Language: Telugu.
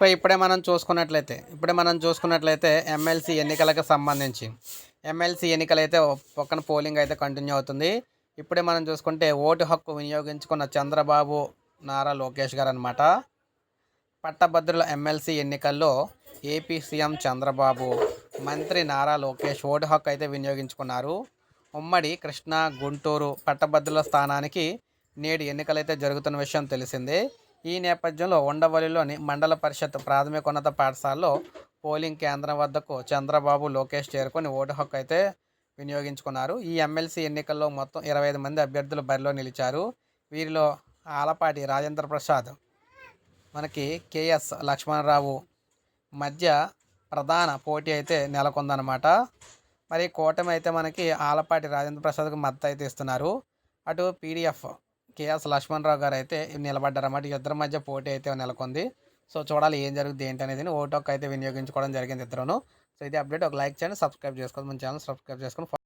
సో ఇప్పుడే మనం చూసుకున్నట్లయితే ఇప్పుడే మనం చూసుకున్నట్లయితే ఎమ్మెల్సీ ఎన్నికలకు సంబంధించి ఎమ్మెల్సీ ఎన్నికలు అయితే పక్కన పోలింగ్ అయితే కంటిన్యూ అవుతుంది. ఇప్పుడే మనం చూసుకుంటే ఓటు హక్కు వినియోగించుకున్న చంద్రబాబు నారా లోకేష్ గారు అనమాట పట్టభద్రుల ఎమ్మెల్సీ ఎన్నికల్లో ఏపీ సీఎం చంద్రబాబు మంత్రి నారా లోకేష్ ఓటు హక్కు అయితే వినియోగించుకున్నారు. ఉమ్మడి కృష్ణా గుంటూరు పట్టభద్రుల స్థానానికి నేడు ఎన్నికలైతే జరుగుతున్న విషయం తెలిసిందే. ఈ నేపథ్యంలో ఉండవల్లిలోని మండల పరిషత్ ప్రాథమికోన్నత పాఠశాలలో పోలింగ్ కేంద్రం వద్దకు చంద్రబాబు లోకేష్ చేరుకొని ఓటు హక్కు అయితే వినియోగించుకున్నారు. ఈ ఎమ్మెల్సీ ఎన్నికల్లో మొత్తం ఇరవై ఐదు మంది అభ్యర్థులు బరిలో నిలిచారు. వీరిలో ఆలపాటి రాజేంద్ర ప్రసాద్ మనకి కేఎస్ లక్ష్మణరావు మధ్య ప్రధాన పోటీ అయితే నెలకొందనమాట మరి కూటమి అయితే మనకి ఆలపాటి రాజేంద్ర ప్రసాద్కు మద్దతు అయితే ఇస్తున్నారు. అటు పీడిఎఫ్ కేఎస్ లక్ష్మణరావు గారు అయితే నిలబడ్డారన్నమాట. ఇద్దరి మధ్య పోటీ అయితే నెలకొంది. సో చూడాలి ఏం జరుగుతుంది ఏంటి అనేది ఓటోక్ అయితే వినియోగించుకోవడం జరిగింది ఇద్దరును. సో ఇది అప్డేట్. ఒక లైక్ చేయండి సబ్స్క్రైబ్ చేసుకోండి. మన ఛానల్ సబ్స్క్రైబ్ చేసుకొని